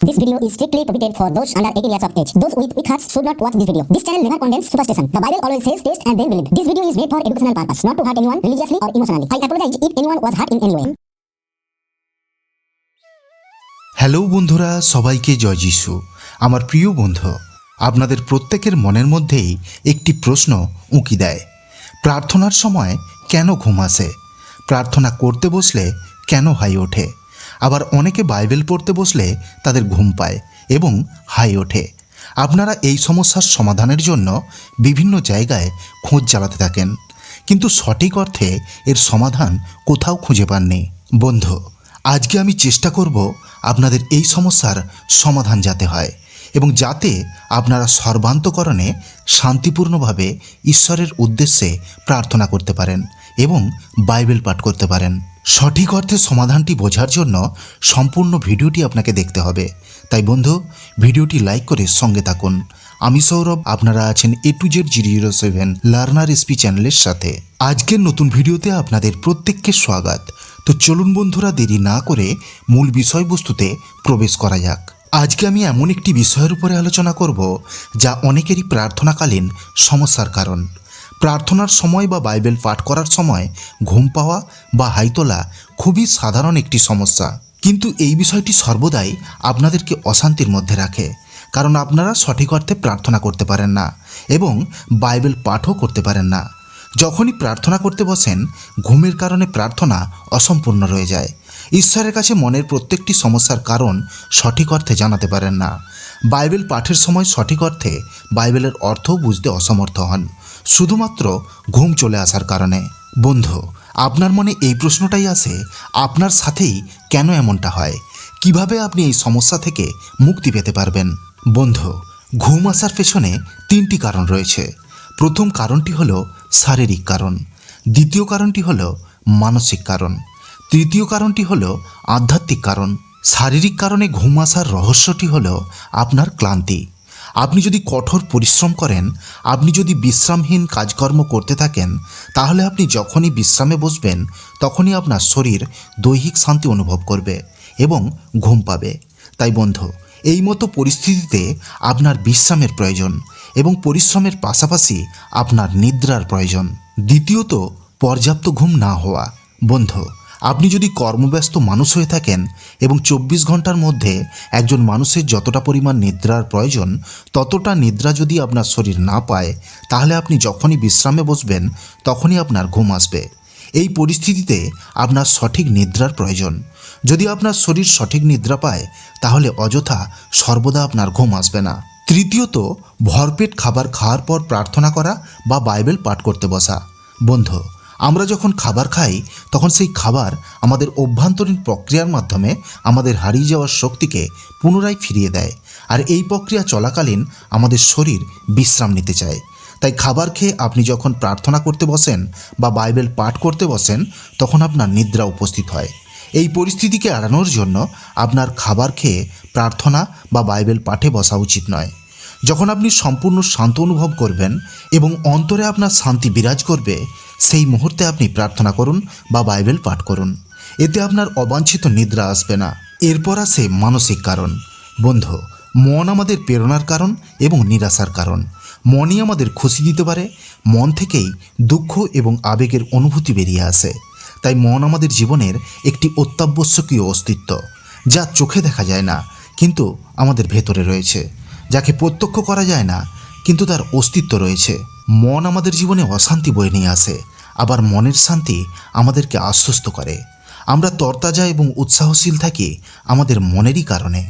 This video is strictly prohibited for those under 18 years of age. Those with weak hearts should not watch this video. This channel never condemns superstition. The Bible always says taste and then believe. This video is made for educational purpose, not to hurt anyone religiously or emotionally. I apologize if anyone was hurt in any way. Hello বন্ধুরা সবাইকে জয় যিশু আমার প্রিয় বন্ধু আপনাদের প্রত্যেকের মনের মধ্যেই একটি প্রশ্ন উঁকি দেয় প্রার্থনার সময় কেন ঘুম আসে প্রার্থনা করতে বসলে কেন হাই ওঠে আবার অনেকে বাইবেল পড়তে বসলে তাদের ঘুম পায় এবং হাই ওঠে। আপনারা এই সমস্যার সমাধানের জন্য বিভিন্ন জায়গায় খোঁজ চালাতে থাকেন। কিন্তু সঠিক অর্থে এর সমাধান কোথাও খুঁজে পাননি। বন্ধু, আজকে আমি চেষ্টা করব আপনাদের এই সমস্যার সমাধান যাতে হয় এবং যাতে আপনারা সর্বান্তকরণে শান্তিপূর্ণভাবে ঈশ্বরের উদ্দেশ্যে প্রার্থনা করতে পারেন। এবং বাইবেল পাঠ করতে পারেন। সঠিক অর্থে সমাধানটি বোঝার জন্য সম্পূর্ণ ভিডিওটি আপনাকে দেখতে হবে। তাই বন্ধু, ভিডিওটি লাইক করে সঙ্গে থাকুন। আমি সৌরভ, আপনারা আছেন A to Z zero zero seven learner SP চ্যানেলের সাথে। আজকের নতুন ভিডিওতে আপনাদের প্রত্যেককে স্বাগত। তো চলুন বন্ধুরা, দেরি না করে মূল বিষয়বস্তুতে প্রবেশ করা যাক। আজকে আমি এমন একটি বিষয়ের উপরে আলোচনা করব, যা অনেকেরই প্রার্থনাকালীন সমস্যার কারণ। প্রার্থনার সময় বা বাইবেল পাঠ করার সময় ঘুম পাওয়া বা হাই তোলা খুবই সাধারণ একটি সমস্যা। কিন্তু এই বিষয়টি সর্বদাই আপনাদেরকে অশান্তির মধ্যে রাখে, কারণ আপনারা সঠিক অর্থে প্রার্থনা করতে পারেন না এবং বাইবেল পাঠও করতে পারেন না। যখনই প্রার্থনা করতে বসেন, ঘুমের কারণে প্রার্থনা অসম্পূর্ণ রয়ে যায়। ঈশ্বরের কাছে মনের প্রত্যেকটি সমস্যার কারণ সঠিক অর্থে জানাতে পারেন না। বাইবেল পাঠের সময় সঠিক অর্থে বাইবেলের অর্থও বুঝতে অসমর্থ হন। শুধুমাত্র ঘুম চলে আসার কারণে। বন্ধু, আপনার মনে এই প্রশ্নটাই আসে আপনার সাথেই কেন এমনটা হয়? কীভাবে আপনি এই সমস্যা থেকে মুক্তি পেতে পারবেন? বন্ধু, ঘুম আসার পেছনে তিনটি কারণ রয়েছে। প্রথম কারণটি হলো শারীরিক কারণ। দ্বিতীয় কারণটি হলো মানসিক কারণ। তৃতীয় কারণটি হলো আধ্যাত্মিক কারণ। শারীরিক কারণে ঘুম আসার রহস্যটি হলো আপনার ক্লান্তি। আপনি যদি কঠোর পরিশ্রম করেন, আপনি যদি বিশ্রামহীন কাজকর্ম করতে থাকেন, তাহলে আপনি যখনই বিশ্রামে বসবেন, তখনই আপনার শরীর দৈহিক শান্তি অনুভব করবে এবং ঘুম পাবে। তাই বন্ধু, এই মতো পরিস্থিতিতে আপনার বিশ্রামের প্রয়োজন এবং পরিশ্রমের পাশাপাশি আপনার নিদ্রার প্রয়োজন। দ্বিতীয়ত, পর্যাপ্ত ঘুম না হওয়া। বন্ধু আপনি যদি কর্মব্যস্ত মানুষ হয়ে থাকেন এবং চব্বিশ ঘণ্টার মধ্যে একজন মানুষের যতটা পরিমাণ নিদ্রার প্রয়োজন, ততটা নিদ্রা যদি আপনার শরীর না পায়, তাহলে আপনি যখনই বিশ্রামে বসবেন, তখনই আপনার ঘুম আসবে। এই পরিস্থিতিতে আপনার সঠিক নিদ্রার প্রয়োজন। যদি আপনার শরীর সঠিক নিদ্রা পায়, তাহলে অযথা সর্বদা আপনার ঘুম আসবে না। তৃতীয়ত, ভরপেট খাবার খাওয়ার পর প্রার্থনা করা বা বাইবেল পাঠ করতে বসা। বন্ধু আমরা যখন খাবার খাই, তখন সেই খাবার আমাদের অভ্যন্তরীণ প্রক্রিয়ার মাধ্যমে আমাদের হারিয়ে যাওয়ার শক্তিকে পুনরায় ফিরিয়ে দেয়। আর এই প্রক্রিয়া চলাকালীন আমাদের শরীর বিশ্রাম নিতে চায়। তাই খাবার খেয়ে আপনি যখন প্রার্থনা করতে বসেন বা বাইবেল পাঠ করতে বসেন, তখন আপনার নিদ্রা উপস্থিত হয়। এই পরিস্থিতিকে এড়ানোর জন্য আপনার খাবার খেয়ে প্রার্থনা বা বাইবেল পাঠে বসা উচিত নয়। যখন আপনি সম্পূর্ণ শান্ত অনুভব করবেন এবং অন্তরে আপনার শান্তি বিরাজ করবে, সেই মুহূর্তে আপনি প্রার্থনা করুন বা বাইবেল পাঠ করুন। এতে আপনার অবাঞ্ছিত নিদ্রা আসবে না। এরপর আসে মানসিক কারণ। বন্ধু, মন আমাদের প্রেরণার কারণ এবং নিরাশার কারণ। মনই আমাদের খুশি দিতে পারে, মন থেকেই দুঃখ এবং আবেগের অনুভূতি বেরিয়ে আসে। তাই মন আমাদের জীবনের একটি অত্যাবশ্যকীয় অস্তিত্ব, যা চোখে দেখা যায় না, কিন্তু আমাদের ভেতরে রয়েছে। যাকে প্রত্যক্ষ করা যায় না, কিন্তু তার অস্তিত্ব রয়েছে। মন আমাদের জীবনে অশান্তি বয়ে নিয়ে আসে, আবার মনের শান্তি আমাদেরকে আশ্বস্ত করে। আমরা তরতাজা এবং উৎসাহশীল থাকি আমাদের মনেরই কারণে।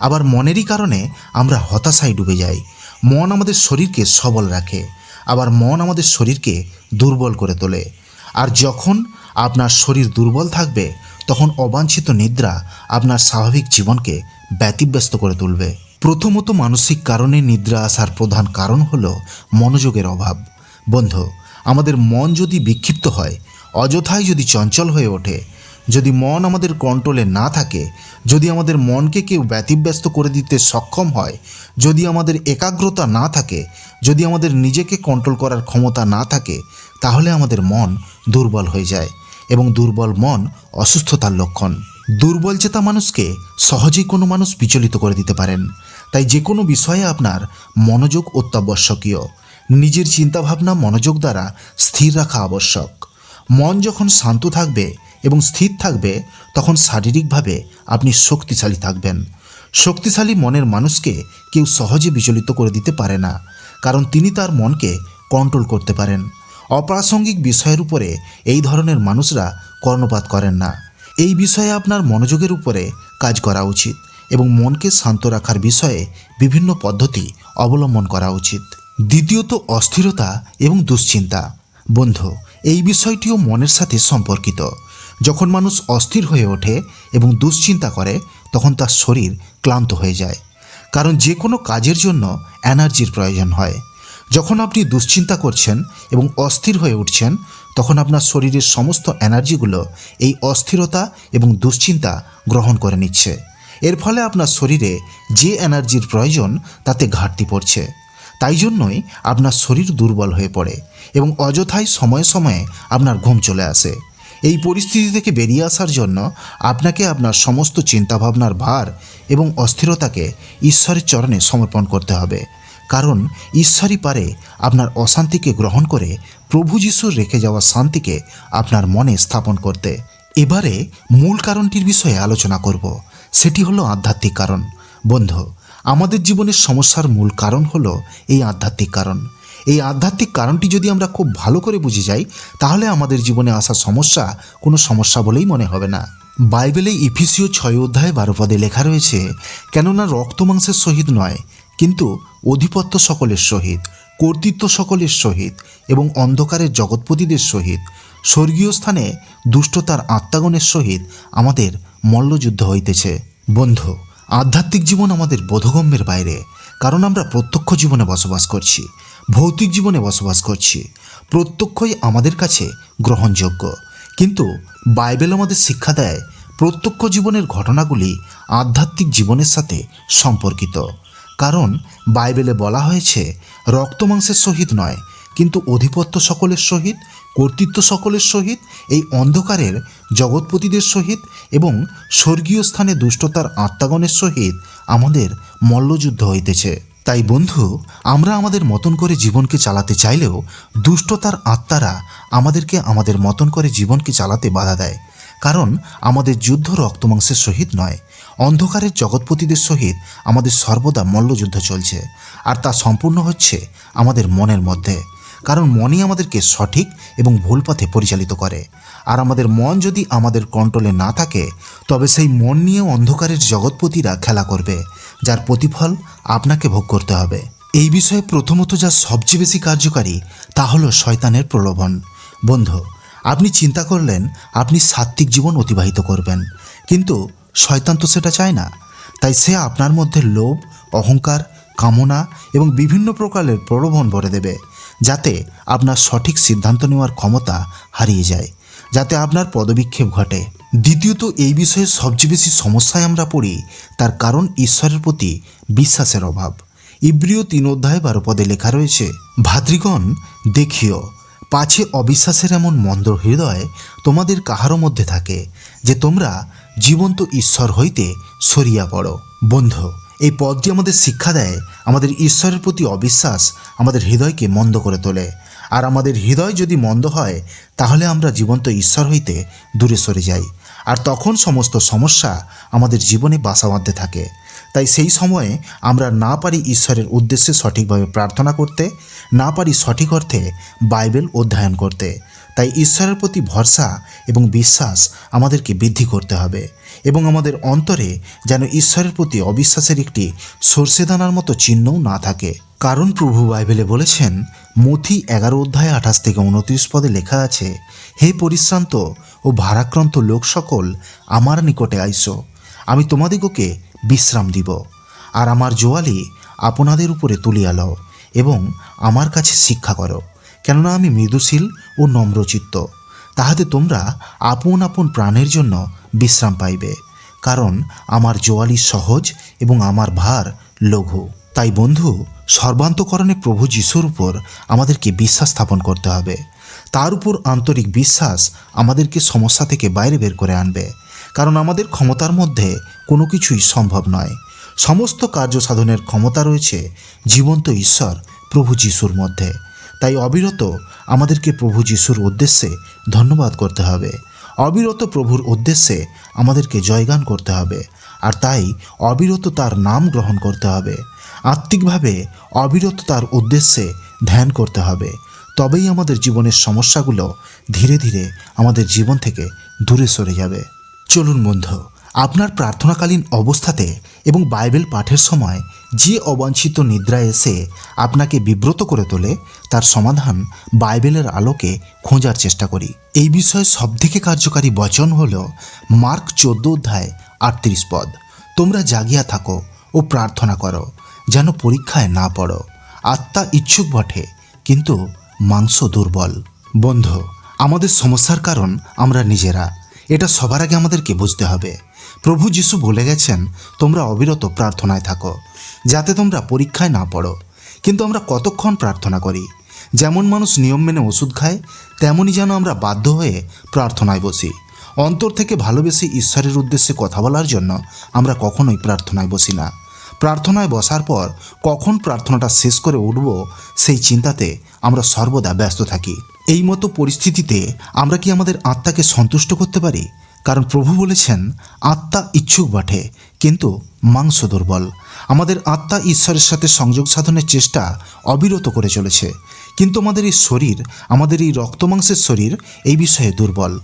আবার মনেরই কারণে আমরা হতাশায় ডুবে যাই। মন আমাদের শরীরকে সবল রাখে, আবার মন আমাদের শরীরকে দুর্বল করে তোলে। আর যখন আপনার শরীর দুর্বল থাকবে, তখন অবাঞ্ছিত নিদ্রা আপনার স্বাভাবিক জীবনকে ব্যতিব্যস্ত করে তুলবে। প্রথমত মানসিক কারণে নিদ্রা আসার প্রধান কারণ হল মনোযোগের অভাব। বন্ধু, আমাদের মন যদি বিক্ষিপ্ত হয় অযথায় যদি চঞ্চল হয়ে ওঠে, যদি মন আমাদের কন্ট্রোলে না থাকে, যদি আমাদের মনকে কেউ ব্যতিব্যস্ত করে দিতে সক্ষম হয়, যদি আমাদের একাগ্রতা না থাকে, যদি আমাদের নিজেকে কন্ট্রোল করার ক্ষমতা না থাকে, তাহলে আমাদের মন দুর্বল হয়ে যায় এবং দুর্বল মন অসুস্থতার লক্ষণ। দুর্বল চেতা মানুষকে সহজেই কোনো মানুষ বিচলিত করে দিতে পারেন। তাই যে কোনো বিষয়ে আপনার মনোযোগ অত্যাবশ্যকীয়। নিজের চিন্তাভাবনা মনোযোগ দ্বারা স্থির রাখা আবশ্যক। মন যখন শান্ত থাকবে এবং স্থির থাকবে, তখন শারীরিকভাবে আপনি শক্তিশালী থাকবেন। শক্তিশালী মনের মানুষকে কেউ সহজে বিচলিত করে দিতে পারে না, কারণ তিনি তার মনকে কন্ট্রোল করতে পারেন। অপ্রাসঙ্গিক বিষয়ের উপরে এই ধরনের মানুষরা কর্ণপাত করেন না। এই বিষয়ে আপনার মনোযোগের উপরে কাজ করা উচিত। এবং মনকে শান্ত রাখার বিষয়ে বিভিন্ন পদ্ধতি অবলম্বন করা উচিত। দ্বিতীয়ত, অস্থিরতা এবং দুশ্চিন্তা। বন্ধু, এই বিষয়টিও মনের সাথে সম্পর্কিত। যখন মানুষ অস্থির হয়ে ওঠে এবং দুশ্চিন্তা করে, তখন তার শরীর ক্লান্ত হয়ে যায়। কারণ যে কোনো কাজের জন্য এনার্জির প্রয়োজন হয়। যখন আপনি দুশ্চিন্তা করছেন এবং অস্থির হয়ে উঠছেন, তখন আপনার শরীরের সমস্ত এনার্জিগুলো এই অস্থিরতা এবং দুশ্চিন্তা গ্রহণ করে নিচ্ছে। এর ফলে আপনার শরীরে যে এনার্জির প্রয়োজন তাতে ঘাটতি পড়ছে। তাই জন্যই আপনার শরীর দুর্বল হয়ে পড়ে এবং অযথাই সময়ে সময়ে আপনার ঘুম চলে আসে। এই পরিস্থিতি থেকে বেরিয়ে আসার জন্য আপনাকে আপনার সমস্ত চিন্তাভাবনার ভার এবং অস্থিরতাকে ঈশ্বরের চরণে সমর্পণ করতে হবে। কারণ ঈশ্বরই পারে আপনার অশান্তিকে গ্রহণ করে প্রভু যিশুর রেখে যাওয়া শান্তিকে আপনার মনে স্থাপন করতে। এবারে মূল কারণটির বিষয়ে আলোচনা করব। সেটি হলো আধ্যাত্মিক কারণ। বন্ধু, আমাদের জীবনের সমস্যার মূল কারণ হলো এই আধ্যাত্মিক কারণ। এই আধ্যাত্মিক কারণটি যদি আমরা খুব ভালো করে বুঝে যাই, তাহলে আমাদের জীবনে আসা সমস্যা কোনো সমস্যা বলেই মনে হবে না। বাইবেলে ইফিসীয় ছয় অধ্যায় বারো পদে লেখা রয়েছে, কেননা রক্ত মাংসের সহিত নয়, কিন্তু অধিপত্য সকলের সহিত, কর্তৃত্ব সকলের সহিত এবং অন্ধকারের জগৎপতিদের সহিত। স্বর্গীয় স্থানে দুষ্টতার আত্মাগণের সহিত আমাদের মল্লযুদ্ধ হইতেছে। বন্ধু, আধ্যাত্মিক জীবন আমাদের বোধগম্যের বাইরে, কারণ আমরা প্রত্যক্ষ জীবনে বসবাস করছি, ভৌতিক জীবনে বসবাস করছি। প্রত্যক্ষই আমাদের কাছে গ্রহণযোগ্য। কিন্তু বাইবেল আমাদের শিক্ষা দেয়, প্রত্যক্ষ জীবনের ঘটনাগুলি আধ্যাত্মিক জীবনের সাথে সম্পর্কিত। কারণ বাইবেলে বলা হয়েছে, রক্ত মাংসের সহিত নয়, কিন্তু অধিপত্য সকলের সহিত কর্তৃত্ব সকলের সহিত, এই অন্ধকারের জগৎপতিদের সহিত এবং স্বর্গীয় স্থানে দুষ্টতার আত্মাগণের সহিত আমাদের মল্লযুদ্ধ হইতেছে। তাই বন্ধু, আমরা আমাদের মতন করে জীবনকে চালাতে চাইলেও দুষ্টতার আত্মারা আমাদেরকে আমাদের মতন করে জীবনকে চালাতে বাধা দেয়। কারণ আমাদের যুদ্ধ রক্তমাংসের সহিত নয়, অন্ধকারের জগৎপতিদের সহিত আমাদের সর্বদা মল্লযুদ্ধ চলছে। আর তা সম্পূর্ণ হচ্ছে আমাদের মনের মধ্যে। কারণ মনই আমাদেরকে সঠিক এবং ভুল পথে পরিচালিত করে। আর আমাদের মন যদি আমাদের কন্ট্রোলে না থাকে, তবে সেই মন নিয়ে অন্ধকারের জগৎপতিরা খেলা করবে, যার প্রতিফল আপনাকে ভোগ করতে হবে। এই বিষয়ে প্রথমত যা সবচেয়ে বেশি কার্যকারী, তা হলো শয়তানের প্রলোভন। বন্ধু, আপনি চিন্তা করলেন আপনি সাত্ত্বিক জীবন অতিবাহিত করবেন, কিন্তু শয়তান তো সেটা চায় না। তাই সে আপনার মধ্যে লোভ, অহংকার, কামনা এবং বিভিন্ন প্রকারের প্রলোভন ভরে দেবে। যাতে আপনার সঠিক সিদ্ধান্ত নেওয়ার ক্ষমতা হারিয়ে যায়, যাতে আপনার পদবিক্ষেপ ঘটে। দ্বিতীয়ত, এই বিষয়ে সবচেয়ে বেশি সমস্যায় আমরা পড়ি, তার কারণ ঈশ্বরের প্রতি বিশ্বাসের অভাব। ইব্রিয় তিন অধ্যায় বারো পদে লেখা রয়েছে ভাদ্রিগণ দেখিও, পাছে অবিশ্বাসের এমন মন্দ হৃদয় তোমাদের কাহারও মধ্যে থাকে, যে তোমরা জীবন্ত ঈশ্বর হইতে সরিয়া পড়ো। বন্ধু এই পদটি আমাদের শিক্ষা দেয়, আমাদের ঈশ্বরের প্রতি অবিশ্বাস আমাদের হৃদয়কে মন্দ করে তোলে। আর আমাদের হৃদয় যদি মন্দ হয়, তাহলে আমরা জীবন্ত ঈশ্বর হইতে দূরে সরে যাই। আর তখন সমস্ত সমস্যা আমাদের জীবনে বাসা বাঁধতে থাকে। তাই সেই সময়ে আমরা না পারি ঈশ্বরের উদ্দেশ্যে সঠিকভাবে প্রার্থনা করতে, না পারি সঠিক অর্থে বাইবেল অধ্যয়ন করতে। তাই ঈশ্বরের প্রতি ভরসা এবং বিশ্বাস আমাদেরকে বৃদ্ধি করতে হবে। এবং আমাদের অন্তরে যেন ঈশ্বরের প্রতি অবিশ্বাসের একটি সর্ষে দানার মতো চিহ্নও না থাকে। কারণ প্রভু বাইবেলে বলেছেন, মথি এগারো অধ্যায় আঠাশ থেকে উনত্রিশ পদে লেখা আছে, হে পরিশ্রান্ত ও ভারাক্রান্ত লোক সকল, আমার নিকটে আইসো, আমি তোমাদিগকে বিশ্রাম দিব, আর আমার জোয়ালি আপনাদের উপরে তুলিয়া লও এবং আমার কাছে শিক্ষা করো, কেননা আমি মৃদুশীল ও নম্রচিত্ত, তাহাতে তোমরা আপন আপন প্রাণের জন্য বিশ্রাম পাইবে, কারণ আমার জোয়ালি সহজ এবং আমার ভার লঘু। তাই বন্ধু, সর্বান্তকরণে প্রভু যিশুর উপর আমাদেরকে বিশ্বাস স্থাপন করতে হবে। তার উপর আন্তরিক বিশ্বাস আমাদেরকে সমস্যা থেকে বাইরে বের করে আনবে, কারণ আমাদের ক্ষমতার মধ্যে কোনো কিছুই সম্ভব নয়। সমস্ত কার্য সাধনের ক্ষমতা রয়েছে জীবন্ত ঈশ্বর প্রভু যিশুর মধ্যে। তাই অবিরত আমাদেরকে প্রভু যিশুর উদ্দেশ্যে ধন্যবাদ করতে হবে। অবিরত প্রভুর উদ্দেশ্যে আমাদেরকে জয়গান করতে হবে। আর তাই অবিরত তার নাম গ্রহণ করতে হবে। আত্মিকভাবে অবিরত তার উদ্দেশ্যে ধ্যান করতে হবে। তবেই আমাদের জীবনের সমস্যাগুলো ধীরে ধীরে আমাদের জীবন থেকে দূরে সরে যাবে। চলুন বন্ধু, আপনার প্রার্থনাকালীন অবস্থাতে এবং বাইবেল পাঠের সময় যে অবাঞ্ছিত নিদ্রা এসে আপনাকে বিব্রত করে তোলে, তার সমাধান বাইবেলের আলোকে খোঁজার চেষ্টা করি। এই বিষয়ে সবথেকে কার্যকারী বচন হল মার্ক চোদ্দ অধ্যায় আটত্রিশ পদ। তোমরা জাগিয়া থাকো ও প্রার্থনা করো, যেন পরীক্ষায় না পড়ো। আত্মা ইচ্ছুক বটে, কিন্তু মাংস দুর্বল। বন্ধু, আমাদের সমস্যার কারণ আমরা নিজেরা। এটা সবার আগে আমাদেরকে বুঝতে হবে। প্রভু যিশু বলে গেছেন, তোমরা অবিরত প্রার্থনায় থাকো, যাতে তোমরা পরীক্ষায় না পড়ো। কিন্তু আমরা কতক্ষণ প্রার্থনা করি? যেমন মানুষ নিয়ম মেনে ওষুধ খায় তেমনই যেন আমরা বাধ্য হয়ে প্রার্থনায় বসি। অন্তর থেকে ভালোবেসে ঈশ্বরের উদ্দেশ্যে কথা বলার জন্য আমরা কখনোই প্রার্থনায় বসি না। প্রার্থনায় বসার পর কখন প্রার্থনাটা শেষ করে উঠব, সেই চিন্তাতে আমরা সর্বদা ব্যস্ত থাকি। এই মতো পরিস্থিতিতে আমরা কি আমাদের আত্মাকে সন্তুষ্ট করতে পারি? কারণ প্রভু বলেছেন, আত্মা ইচ্ছুক বটে, কিন্তু মাংস দুর্বল। আমাদের আত্মা ঈশ্বরের সাথে সংযোগ সাধনের চেষ্টা অবিরত করে চলেছে। কিন্তু আমাদের এই শরীর, আমাদের এই রক্তমাংসের শরীর এই বিষয়ে দুর্বল।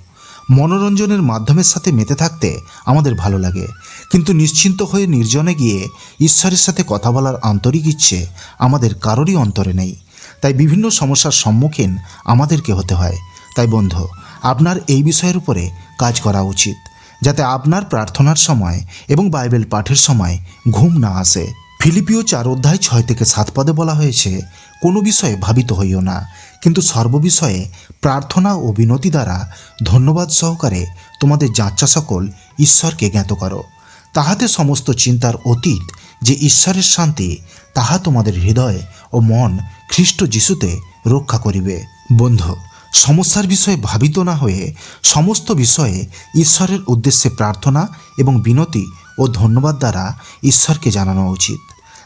মনোরঞ্জনের মাধ্যমের সাথে মেতে থাকতে আমাদের ভালো লাগে। কিন্তু নিশ্চিন্ত হয়ে নির্জনে গিয়ে ঈশ্বরের সাথে কথা বলার আন্তরিক ইচ্ছে আমাদের কারোরই অন্তরে নেই। তাই বিভিন্ন সমস্যার সম্মুখীন আমাদেরকে হতে হয়। তাই বন্ধু আপনার এই বিষয়ের উপরে কাজ করা উচিত, যাতে আপনার প্রার্থনার সময় এবং বাইবেল পাঠের সময় ঘুম না আসে। ফিলিপিও চার অধ্যায় ছয় থেকে সাত পদে বলা হয়েছে, কোনো বিষয়ে ভাবিত হইও না, কিন্তু সর্ববিষয়ে প্রার্থনা ও বিনতি দ্বারা ধন্যবাদ সহকারে তোমাদের যাত্রা সকল ঈশ্বরকে জ্ঞাত করো। তাহাতে সমস্ত চিন্তার অতীত যে ঈশ্বরের শান্তি, তাহা তোমাদের হৃদয় ও মন খ্রিস্ট যিশুতে রক্ষা করিবে। বন্ধু সমস্যার বিষয়ে ভাবিত না হয়ে সমস্ত বিষয়ে ঈশ্বরের উদ্দেশ্যে প্রার্থনা এবং বিনতি ও ধন্যবাদ দ্বারা ঈশ্বরকে জানানো উচিত।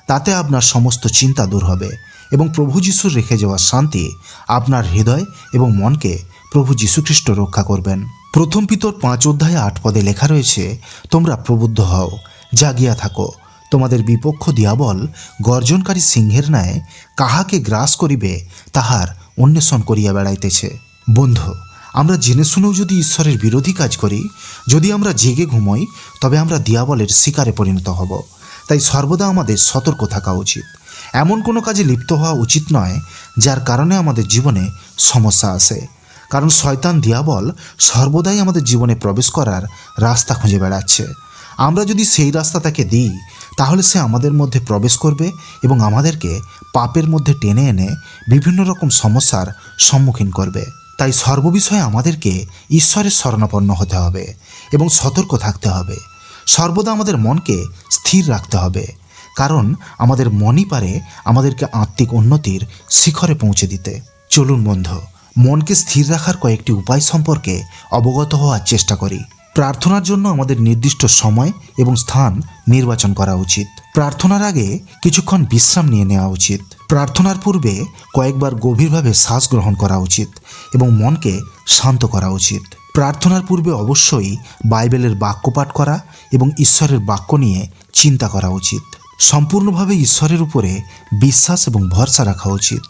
তাতে আপনার সমস্ত চিন্তা দূর হবে এবং প্রভু যিশুর রেখে যাওয়া শান্তি আপনার হৃদয় এবং মনকে প্রভু যীশুখ্রিস্ট রক্ষা করবেন। প্রথম পিতর পাঁচ অধ্যায়ে আট পদে লেখা রয়েছে, তোমরা প্রবুদ্ধ হও, জাগিয়া থাকো। তোমাদের বিপক্ষ দিয়াবল গর্জনকারী সিংহের ন্যায় কাহাকে গ্রাস করিবে, তাহার অন্বেষণ করিয়া বেড়াইতেছে। বন্ধু, আমরা জেনে শুনেও যদি ঈশ্বরের বিরোধী কাজ করি, যদি আমরা জেগে ঘুমোই, তবে আমরা দিয়াবলের শিকারে পরিণত হব। তাই সর্বদা আমাদের সতর্ক থাকা উচিত। এমন কোনো কাজে লিপ্ত হওয়া উচিত নয়, যার কারণে আমাদের জীবনে সমস্যা আসে কারণ শয়তান দিয়াবল সর্বদাই আমাদের জীবনে প্রবেশ করার রাস্তা খুঁজে বেড়াচ্ছে। আমরা যদি সেই রাস্তা তাকে দিই তাহলে সে আমাদের মধ্যে প্রবেশ করবে এবং আমাদেরকে পাপের মধ্যে টেনে এনে বিভিন্ন রকম সমস্যার সম্মুখীন করবে। তাই সর্ববিষয়ে আমাদেরকে ঈশ্বরের শরণাপন্ন হতে হবে এবং সতর্ক থাকতে হবে। সর্বদা আমাদের মনকে স্থির রাখতে হবে, কারণ আমাদের মনই পারে আমাদেরকে আত্মিক উন্নতির শিখরে পৌঁছে দিতে। চলুন বন্ধু, মনকে স্থির রাখার কয়েকটি উপায় সম্পর্কে অবগত হওয়ার চেষ্টা করি। প্রার্থনার জন্য আমাদের নির্দিষ্ট সময় এবং স্থান নির্বাচন করা উচিত। প্রার্থনার আগে কিছুক্ষণ বিশ্রাম নিয়ে নেওয়া উচিত। প্রার্থনার পূর্বে কয়েকবার গভীরভাবে শ্বাস গ্রহণ করা উচিত এবং মনকে শান্ত করা উচিত। প্রার্থনার পূর্বে অবশ্যই বাইবেলের বাক্য পাঠ করা এবং ঈশ্বরের বাক্য নিয়ে চিন্তা করা উচিত। সম্পূর্ণভাবে ঈশ্বরের উপরে বিশ্বাস এবং ভরসা রাখা উচিত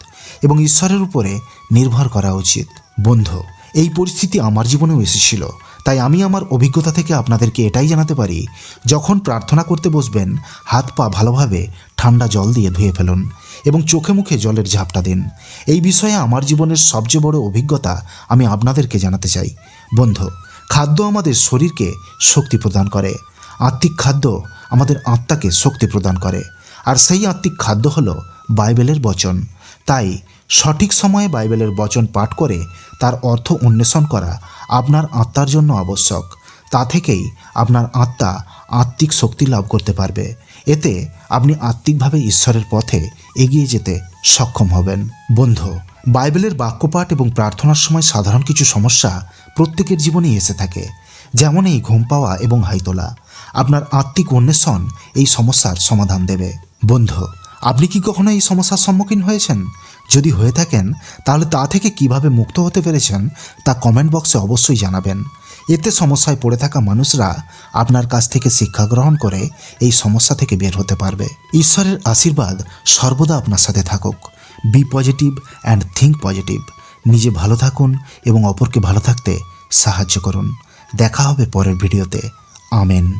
এবং ঈশ্বরের উপরে নির্ভর করা উচিত। বন্ধু, এই পরিস্থিতি আমার জীবনেও এসেছিল। তাই আমি আমার অভিজ্ঞতা থেকে আপনাদেরকে এটাই জানাতে পারি, যখন প্রার্থনা করতে বসবেন, হাত পা ভালোভাবে ঠান্ডা জল দিয়ে ধুয়ে ফেলুন এবং চোখে মুখে জলের ঝাপটা দিন। এই বিষয়ে আমার জীবনের সবচেয়ে বড় অভিজ্ঞতা আমি আপনাদেরকে জানাতে চাই। বন্ধু, খাদ্য আমাদের শরীরকে শক্তি প্রদান করে। আত্মিক খাদ্য আমাদের আত্মাকে শক্তি প্রদান করে। আর সেই আত্মিক খাদ্য হলো বাইবেলের বচন। তাই সঠিক সময়ে বাইবেলের বচন পাঠ করে তার অর্থ অন্বেষণ করা আপনার আত্মার জন্য আবশ্যক। তা থেকেই আপনার আত্মা আত্মিক শক্তি লাভ করতে পারবে। এতে আপনি আত্মিকভাবে ঈশ্বরের পথে এগিয়ে যেতে সক্ষম হবেন। বন্ধু, বাইবেলের বাক্যপাঠ এবং প্রার্থনার সময় সাধারণ কিছু সমস্যা প্রত্যেকের জীবনেই এসে থাকে। যেমন এই ঘুম পাওয়া এবং হাই তোলা। আপনার আত্মিক অন্বেষণ এই সমস্যার সমাধান দেবে। বন্ধু, আপনি কি কখনো এই সমস্যার সম্মুখীন হয়েছেন? যদি হয়ে থাকেন, তাহলে তা থেকে কীভাবে মুক্ত হতে পেরেছেন, তা কমেন্ট বক্সে অবশ্যই জানাবেন। এতে সমস্যায় পড়ে থাকা মানুষরা আপনার কাছ থেকে শিক্ষা গ্রহণ করে এই সমস্যা থেকে বের হতে পারবে। ঈশ্বরের আশীর্বাদ সর্বদা আপনার সাথে থাকুক। Be positive and think positive নিজে ভালো থাকুন এবং অপরকে ভালো থাকতে সাহায্য করুন। দেখা হবে পরের ভিডিওতে। আমেন।